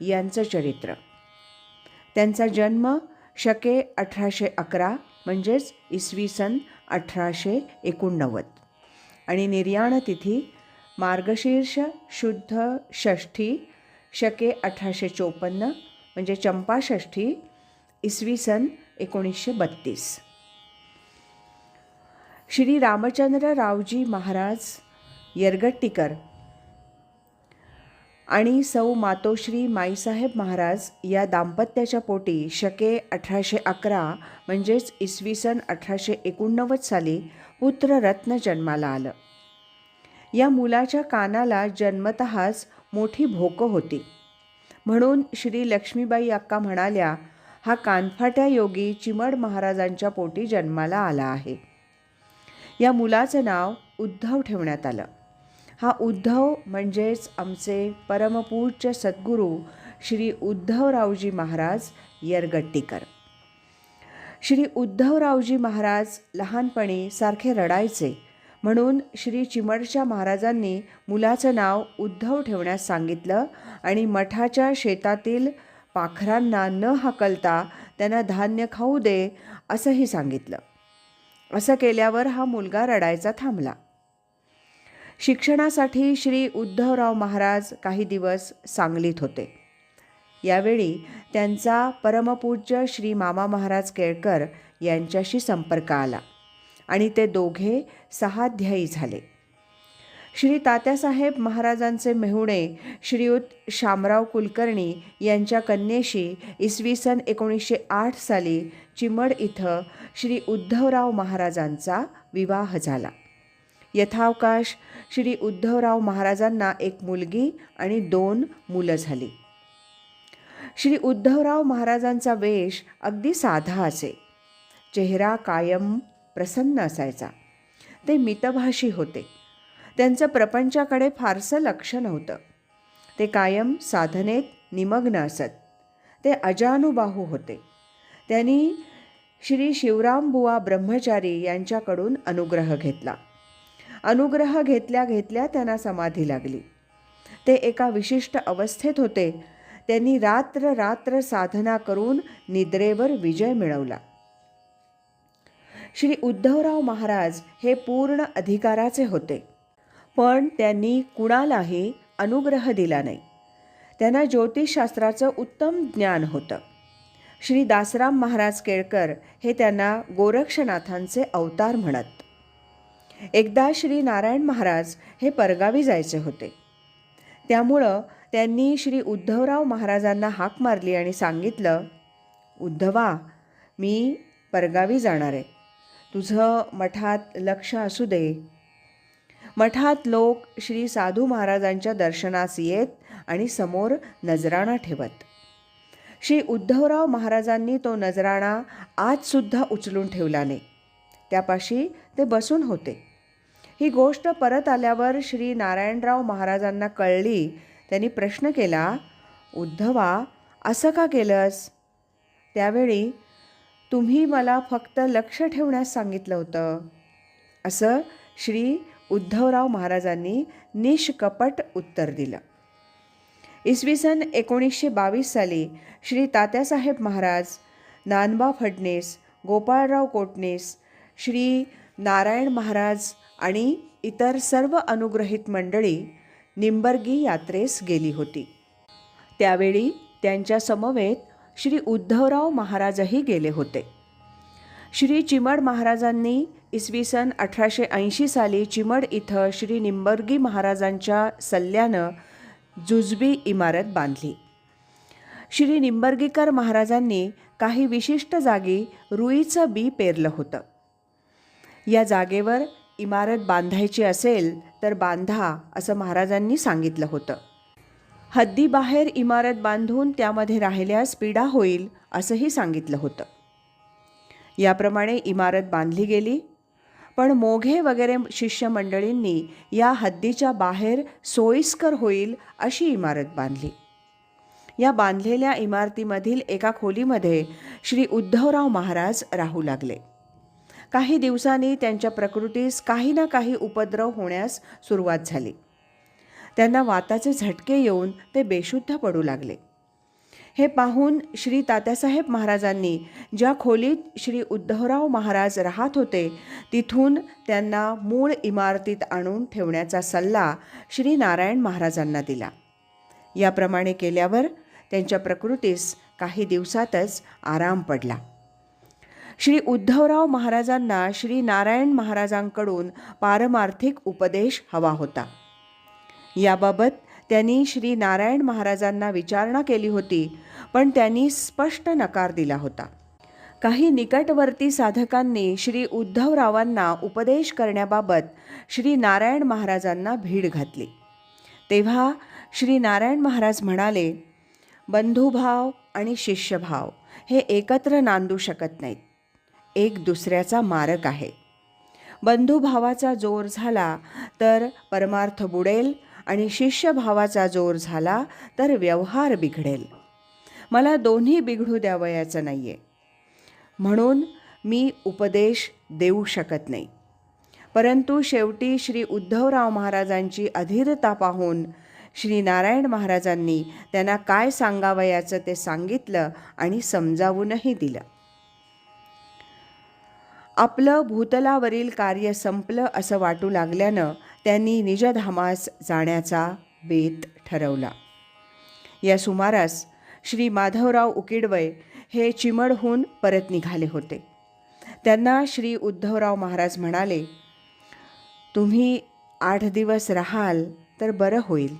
यांचं चरित्र. त्यांचा जन्म शके अठराशे अकरा म्हणजेच इसवी सन अठराशे एकोणनव्वद. आणि निर्याण तिथी मार्गशीर्ष शुद्ध षष्ठी शके अठराशे चोपन्न म्हणजे चंपाषष्ठी इसवी सन एकोणीसशे बत्तीस. श्री रामचंद्र रावजी महाराज यरगट्टीकर आणि सौ मातोश्री माईसाहेब महाराज या दाम्पत्याच्या पोटी शके अठराशे अकरा म्हणजेच इसवी सन अठराशे एकोणनव्वद साली पुत्ररत्न जन्माला आलं. या मुलाच्या कानाला जन्मतःच मोठी भोकं होती. म्हणून श्री लक्ष्मीबाई अक्का म्हणाल्या हा कानफाट्या योगी चिमड महाराजांच्या पोटी जन्माला आला आहे. या मुलाचं नाव उद्धव ठेवण्यात आलं. हा उद्धव म्हणजेच आमचे परमपूज्य सद्गुरू श्री उद्धवरावजी महाराज यरगट्टीकर. श्री उद्धवरावजी महाराज लहानपणी सारखे रडायचे म्हणून श्री चिमडच्या महाराजांनी मुलाचं नाव उद्धव ठेवण्यास सांगितलं आणि मठाच्या शेतातील पाखरांना न हाकलता त्यांना धान्य खाऊ दे असंही सांगितलं. असं केल्यावर हा मुलगा रडायचा थांबला. शिक्षणासाठी श्री उद्धवराव महाराज काही दिवस सांगलीत होते. यावेळी त्यांचा परमपूज्य श्री मामा महाराज केळकर यांच्याशी संपर्क आला आणि ते दोघे सहाध्यायी झाले. श्री तात्यासाहेब महाराजांचे मेहुणे श्रीयुत शामराव कुलकर्णी यांच्या कन्येशी इसवी सन एकोणीसशे आठ साली चिमड इथं श्री उद्धवराव महाराजांचा विवाह झाला. यथावकाश श्री उद्धवराव महाराजांना एक मुलगी आणि दोन मुलं झाली. श्री उद्धवराव महाराजांचा वेश अगदी साधा असे. चेहरा कायम प्रसन्न असायचा. ते मितभाषी होते. त्यांचं प्रपंचाकडे फारसं लक्ष नव्हतं. ते कायम साधनेत निमग्न असत. ते अजानुबाहू होते. त्यांनी श्री शिवरामबुवा ब्रह्मचारी यांच्याकडून अनुग्रह घेतला. अनुग्रह घेतल्या घेतल्या त्यांना समाधी लागली. ते एका विशिष्ट अवस्थेत होते. त्यांनी रात्र रात्र साधना करून निद्रेवर विजय मिळवला. श्री उद्धवराव महाराज हे पूर्ण अधिकाराचे होते. पण त्यांनी कुणालाही अनुग्रह दिला नाही. त्यांना ज्योतिषशास्त्राचं उत्तम ज्ञान होतं. श्री दासराम महाराज केळकर हे त्यांना गोरक्षनाथांचे अवतार म्हणत. एकदा श्री नारायण महाराज हे परगावी जायचे होते. त्यामुळं त्यांनी श्री उद्धवराव महाराजांना हाक मारली आणि सांगितलं उद्धवा मी परगावी जाणार आहे. तुझं मठात लक्ष असू दे. मठात लोक श्री साधू महाराजांच्या दर्शनास येत आणि समोर नजराणा ठेवत. श्री उद्धवराव महाराजांनी तो नजराणा आजसुद्धा उचलून ठेवला नाही. त्यापाशी ते बसून होते. ही गोष्ट परत आल्यावर श्री नारायणराव महाराजांना कळली. त्यांनी प्रश्न केला उद्धवा असं का केलंस? त्यावेळी तुम्ही मला फक्त लक्ष ठेवण्यास सांगितलं होतं. असं श्री उद्धवराव महाराजांनी निष्कपट उत्तर दिलं. इसवी सन एकोणीसशे बावीस साली श्री तात्यासाहेब महाराज नानबा फडणीस गोपाळराव कोटणीस श्री नारायण महाराज आणि इतर सर्व अनुग्रहित मंडळी निंबर्गी यात्रेस गेली होती. त्यावेळी त्यांच्या समवेत श्री उद्धवराव महाराजही गेले होते. श्री चिमड महाराजांनी इसवी सन अठराशे ऐंशी साली चिमड इथं श्री निंबर्गी महाराजांच्या सल्ल्यानं जुजबी इमारत बांधली. श्री निंबर्गीकर महाराजांनी काही विशिष्ट जागी रुईचं बी पेरलं होतं. या जागेवर इमारत बांधायची असेल तर बांधा असं महाराजांनी सांगितलं होतं. हद्दीबाहेर इमारत बांधून त्यामध्ये राहिल्यास पीडा होईल असंही सांगितलं होतं. याप्रमाणे इमारत बांधली गेली. पण मोघे वगैरे शिष्यमंडळींनी या हद्दीच्या बाहेर सोयीस्कर होईल अशी इमारत बांधली. या बांधलेल्या इमारतीमधील एका खोलीमध्ये श्री उद्धवराव महाराज राहू लागले. काही दिवसांनी त्यांच्या प्रकृतीस काही ना काही उपद्रव होण्यास सुरुवात झाली. त्यांना वाताचे झटके येऊन ते बेशुद्ध पडू लागले. हे पाहून श्री तात्यासाहेब महाराजांनी ज्या खोलीत श्री उद्धवराव महाराज राहत होते तिथून त्यांना मूळ इमारतीत आणून ठेवण्याचा सल्ला श्री नारायण महाराजांना दिला. याप्रमाणे केल्यावर त्यांच्या प्रकृतीस काही दिवसातच आराम पडला. श्री उद्धवराव महाराजांना श्री नारायण महाराजांकडून पारमार्थिक उपदेश हवा होता. याबाबत त्यांनी श्री नारायण महाराजांना विचारणा केली होती पण त्यांनी स्पष्ट नकार दिला होता. काही निकटवर्ती साधकांनी श्री उद्धवरावांना उपदेश करण्याबाबत श्री नारायण महाराजांना भीड घातली. तेव्हा श्री नारायण महाराज म्हणाले बंधुभाव आणि शिष्यभाव हे एकत्र नांदू शकत नाहीत. एक दुसऱ्याचा मारक आहे. बंधुभावाचा जोर झाला तर परमार्थ बुडेल आणि शिष्यभावाचा जोर झाला तर व्यवहार बिघडेल. मला दोन्ही बिघडू द्यावयाचं नाही आहे म्हणून मी उपदेश देऊ शकत नाही. परंतु शेवटी श्री उद्धवराव महाराजांची अधीरता पाहून श्री नारायण महाराजांनी त्यांना काय सांगावयाचं ते सांगितलं आणि समजावूनही दिलं. आपलं भूतलावरील कार्य संपलं असं वाटू लागल्यानं त्यांनी निजधामास जाण्याचा बेत ठरवला. या सुमारास श्री माधवराव उकिडवय हे चिमडहून परत निघाले होते. त्यांना श्री उद्धवराव महाराज म्हणाले तुम्ही आठ दिवस राहाल तर बरं होईल.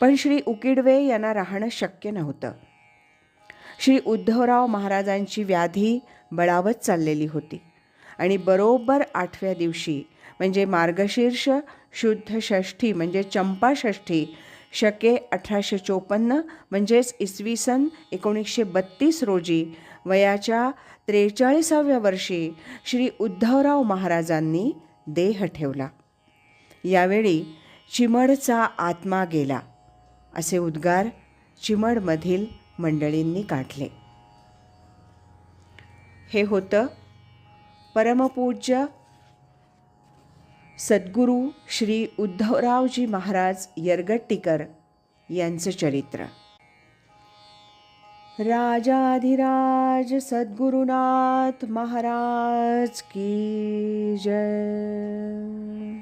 पण श्री उकिडवे यांना राहणं शक्य नव्हतं. श्री उद्धवराव महाराजांची व्याधी बळावत चाललेली होती. आणि बरोबर आठव्या दिवशी म्हणजे मार्गशीर्ष शुद्ध षष्ठी म्हणजे चंपाषष्ठी शके अठराशे चोपन्न म्हणजेच इसवी सन एकोणीसशे बत्तीस रोजी वयाच्या त्रेचाळीसाव्या वर्षी श्री उद्धवराव महाराजांनी देह ठेवला. यावेळी चिमडचा आत्मा गेला असे उद्गार चिमडमधील मंडळींनी काढले. हे होतं. परमपूज्य सद्गुरू श्री उद्धवरावजी महाराज यरगट्टीकर यांचं चरित्र. राजाधिराज सद्गुरुनाथ महाराज की जय.